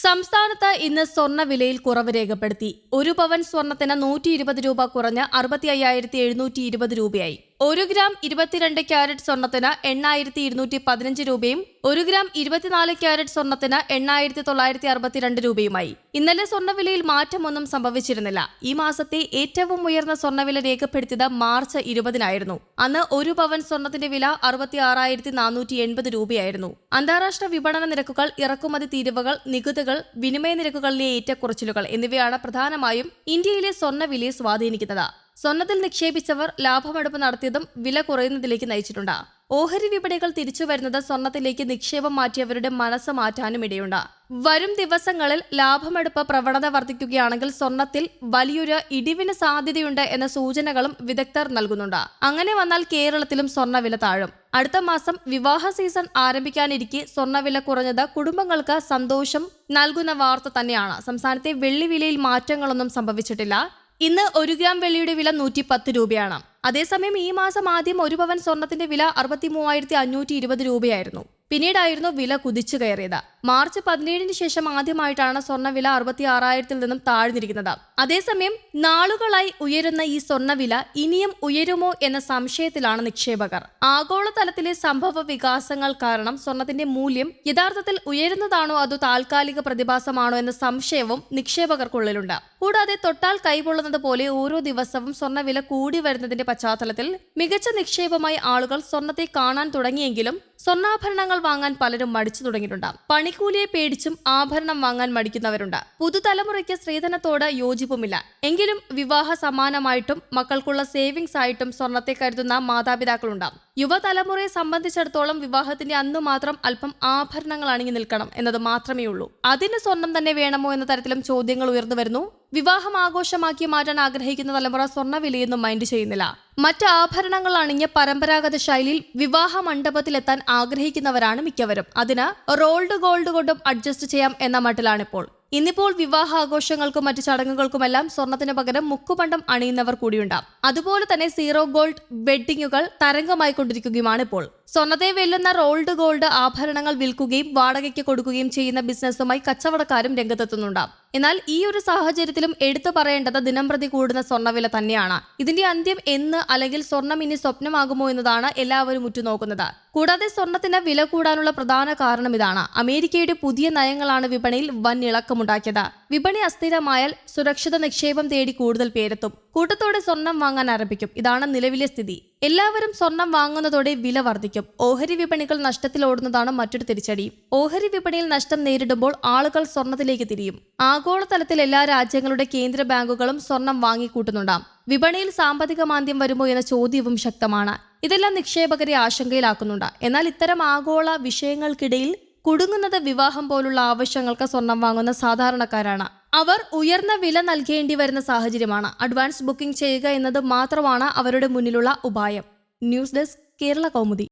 സംസ്ഥാനത്ത് ഇന്ന് സ്വർണ വിലയിൽ കുറവ് രേഖപ്പെടുത്തി. ഒരു പവൻ സ്വർണത്തിന് നൂറ്റി ഇരുപത് രൂപ കുറഞ്ഞ് അറുപത്തി അയ്യായിരത്തി എഴുന്നൂറ്റി ഇരുപത് രൂപയായി. ഒരു ഗ്രാം ഇരുപത്തിരണ്ട് ക്യാരറ്റ് സ്വർണത്തിന് എണ്ണായിരത്തി ഇരുന്നൂറ്റി പതിനഞ്ച് രൂപയും ഒരു ഗ്രാം ഇരുപത്തിനാല് ക്യാരറ്റ് സ്വർണത്തിന് എണ്ണായിരത്തി തൊള്ളായിരത്തി അറുപത്തിരണ്ട് രൂപയുമായി. ഇന്നലെ സ്വർണവിലയിൽ മാറ്റമൊന്നും സംഭവിച്ചിരുന്നില്ല. ഈ മാസത്തെ ഏറ്റവും ഉയർന്ന സ്വർണവില രേഖപ്പെടുത്തിയത് മാർച്ച് ഇരുപതിനായിരുന്നു. അന്ന് ഒരു പവൻ സ്വർണത്തിന്റെ വില അറുപത്തി ആറായിരത്തി നാനൂറ്റി എൺപത് രൂപയായിരുന്നു. അന്താരാഷ്ട്ര വിപണന നിരക്കുകൾ ഇറക്കുമതി തീരുവകൾ നികുതികൾ വിനിമയ നിരക്കുകളിലെ ഏറ്റക്കുറച്ചിലുകൾ എന്നിവയാണ് പ്രധാനമായും ഇന്ത്യയിലെ സ്വർണവിലയെ സ്വാധീനിക്കുന്നത്. സ്വർണത്തിൽ നിക്ഷേപിച്ചവർ ലാഭമെടുപ്പ് നടത്തിയതും വില കുറയുന്നതിലേക്ക് നയിച്ചിട്ടുണ്ട്. ഓഹരി വിപണികൾ തിരിച്ചു വരുന്നത് സ്വർണത്തിലേക്ക് നിക്ഷേപം മാറ്റിയവരുടെ മനസ്സ് മാറ്റാനും ഇടയുണ്ട്. വരും ദിവസങ്ങളിൽ ലാഭമെടുപ്പ് പ്രവണത വർദ്ധിക്കുകയാണെങ്കിൽ സ്വർണത്തിൽ വലിയൊരു ഇടിവിന് സാധ്യതയുണ്ട് എന്ന സൂചനകളും വിദഗ്ധർ നൽകുന്നുണ്ട്. അങ്ങനെ വന്നാൽ കേരളത്തിലും സ്വർണവില താഴും. അടുത്ത മാസം വിവാഹ സീസൺ ആരംഭിക്കാനിരിക്കെ സ്വർണവില കുറഞ്ഞത് കുടുംബങ്ങൾക്ക് സന്തോഷം നൽകുന്ന വാർത്ത തന്നെയാണ്. സംസ്ഥാനത്തെ വെള്ളി വിലയിൽ മാറ്റങ്ങളൊന്നും സംഭവിച്ചിട്ടില്ല. ഇന്ന് ഒരു ഗ്രാം വെള്ളിയുടെ വില നൂറ്റി പത്ത് രൂപയാണ്. അതേസമയം ഈ മാസം ആദ്യം ഒരു പവൻ സ്വർണത്തിന്റെ വില അറുപത്തി മൂവായിരത്തി അഞ്ഞൂറ്റി ഇരുപത് രൂപയായിരുന്നു. പിന്നീടായിരുന്നു വില കുതിച്ചു കയറിയത്. മാർച്ച് പതിനേഴിന് ശേഷം ആദ്യമായിട്ടാണ് സ്വർണവില അറുപത്തി ആറായിരത്തിൽ നിന്നും താഴ്ന്നിരിക്കുന്നത്. അതേസമയം നാളുകളായി ഉയരുന്ന ഈ സ്വർണവില ഇനിയും ഉയരുമോ എന്ന സംശയത്തിലാണ് നിക്ഷേപകർ. ആഗോളതലത്തിലെ സംഭവ വികാസങ്ങൾ കാരണം സ്വർണത്തിന്റെ മൂല്യം യഥാർത്ഥത്തിൽ ഉയരുന്നതാണോ അതോ താൽക്കാലിക പ്രതിഭാസമാണോ എന്ന സംശയവും നിക്ഷേപകർക്കുള്ളിലുണ്ട്. കൂടാതെ തൊട്ടാൽ കൈകൊള്ളുന്നത് പോലെ ഓരോ ദിവസവും സ്വർണവില കൂടി വരുന്നതിന്റെ പശ്ചാത്തലത്തിൽ മികച്ച നിക്ഷേപമായി ആളുകൾ സ്വർണത്തെ കാണാൻ തുടങ്ങിയെങ്കിലും സ്വർണാഭരണങ്ങൾ വാങ്ങാൻ പലരും മടിച്ചു തുടങ്ങിയിട്ടുണ്ട്. പണിക്കൂലിയെ പേടിച്ചും ആഭരണം വാങ്ങാൻ മടിക്കുന്നവരുണ്ട്. പുതുതലമുറയ്ക്ക് സ്ത്രീധനത്തോട് യോജിപ്പുമില്ല. എങ്കിലും വിവാഹ സമാനമായിട്ടും മക്കൾക്കുള്ള സേവിങ്സ് ആയിട്ടും സ്വർണത്തെ കരുതുന്ന മാതാപിതാക്കളുണ്ടാവും യുവതലമുറയെ സംബന്ധിച്ചിടത്തോളം വിവാഹത്തിന്റെ അന്നു മാത്രം അല്പം ആഭരണങ്ങൾ അണിഞ്ഞു നിൽക്കണം എന്നത് മാത്രമേ ഉള്ളൂ അതിന് സ്വർണം തന്നെ വേണമോ എന്ന തരത്തിലും ചോദ്യങ്ങൾ ഉയർന്നു വരുന്നു. വിവാഹം ആഘോഷമാക്കി മാറ്റാൻ ആഗ്രഹിക്കുന്ന തലമുറ സ്വർണ വിലയൊന്നും മൈൻഡ് ചെയ്യുന്നില്ല. മറ്റ് ആഭരണങ്ങൾ അണിഞ്ഞ പരമ്പരാഗത ശൈലിയിൽ വിവാഹ മണ്ഡപത്തിലെത്താൻ ആഗ്രഹിക്കുന്നവരാണ് മിക്കവരും. അതിന് റോൾഡ് ഗോൾഡ് കൊണ്ടും അഡ്ജസ്റ്റ് ചെയ്യാം എന്ന മട്ടിലാണിപ്പോൾ. ഇന്നിപ്പോൾ വിവാഹാഘോഷങ്ങൾക്കും മറ്റു ചടങ്ങുകൾക്കുമെല്ലാം സ്വർണത്തിന് പകരം മുക്കുപണ്ടം അണിയുന്നവർ കൂടിയുണ്ടാവും അതുപോലെ തന്നെ സീറോ ഗോൾഡ് വെഡ്ഡിങ്ങുകൾ തരംഗമായി കൊണ്ടിരിക്കുകയുമാണ് ഇപ്പോൾ. സ്വർണത്തെ വെല്ലുന്ന റോൾഡ് ഗോൾഡ് ആഭരണങ്ങൾ വിൽക്കുകയും വാടകയ്ക്ക് കൊടുക്കുകയും ചെയ്യുന്ന ബിസിനസ്സുമായി കച്ചവടക്കാരും രംഗത്തെത്തുന്നുണ്ടാവും എന്നാൽ ഈ ഒരു സാഹചര്യത്തിലും എടുത്തു പറയേണ്ടത് ദിനംപ്രതി കൂടുന്ന സ്വർണവില തന്നെയാണ്. ഇതിന്റെ അന്ത്യം എന്ന് അല്ലെങ്കിൽ സ്വർണം ഇനി സ്വപ്നമാകുമോ എന്നതാണ് എല്ലാവരും ഉറ്റുനോക്കുന്നത്. കൂടാതെ സ്വർണത്തിന് വില കൂടാനുള്ള പ്രധാന കാരണം ഇതാണ്. അമേരിക്കയുടെ പുതിയ നയങ്ങളാണ് വിപണിയിൽ വൻ ഇളക്കമുണ്ടാക്കിയത് വിപണി അസ്ഥിരമായാൽ സുരക്ഷിത നിക്ഷേപം തേടി കൂടുതൽ പേരെത്തും. കൂട്ടത്തോടെ സ്വർണം വാങ്ങാൻ ആരംഭിക്കും. ഇതാണ് നിലവിലെ സ്ഥിതി. എല്ലാവരും സ്വർണം വാങ്ങുന്നതോടെ വില വർദ്ധിക്കും. ഓഹരി വിപണികൾ നഷ്ടത്തിലോടുന്നതാണ് മറ്റൊരു തിരിച്ചടി. ഓഹരി വിപണിയിൽ നഷ്ടം നേരിടുമ്പോൾ ആളുകൾ സ്വർണത്തിലേക്ക് തിരിയും. ആഗോളതലത്തിൽ എല്ലാ രാജ്യങ്ങളുടെ കേന്ദ്ര ബാങ്കുകളും സ്വർണം വാങ്ങിക്കൂട്ടുന്നുണ്ടാം. വിപണിയിൽ സാമ്പത്തിക മാന്ദ്യം വരുമോ എന്ന ചോദ്യവും ശക്തമാണ്. ഇതെല്ലാം നിക്ഷേപകരെ ആശങ്കയിലാക്കുന്നുണ്ട്. എന്നാൽ ഇത്തരം ആഗോള വിഷയങ്ങൾക്കിടയിൽ കുടുങ്ങുന്നത് വിവാഹം പോലുള്ള ആവശ്യങ്ങൾക്ക് സ്വർണം വാങ്ങുന്ന സാധാരണക്കാരാണ്. അവർ ഉയർന്ന വില നൽകേണ്ടി വരുന്ന സാഹചര്യമാണ്. അഡ്വാൻസ് ബുക്കിംഗ് ചെയ്യുക എന്നത് മാത്രമാണ് അവരുടെ മുന്നിലുള്ള ഉപായം. News desk Kerala Kaumudi.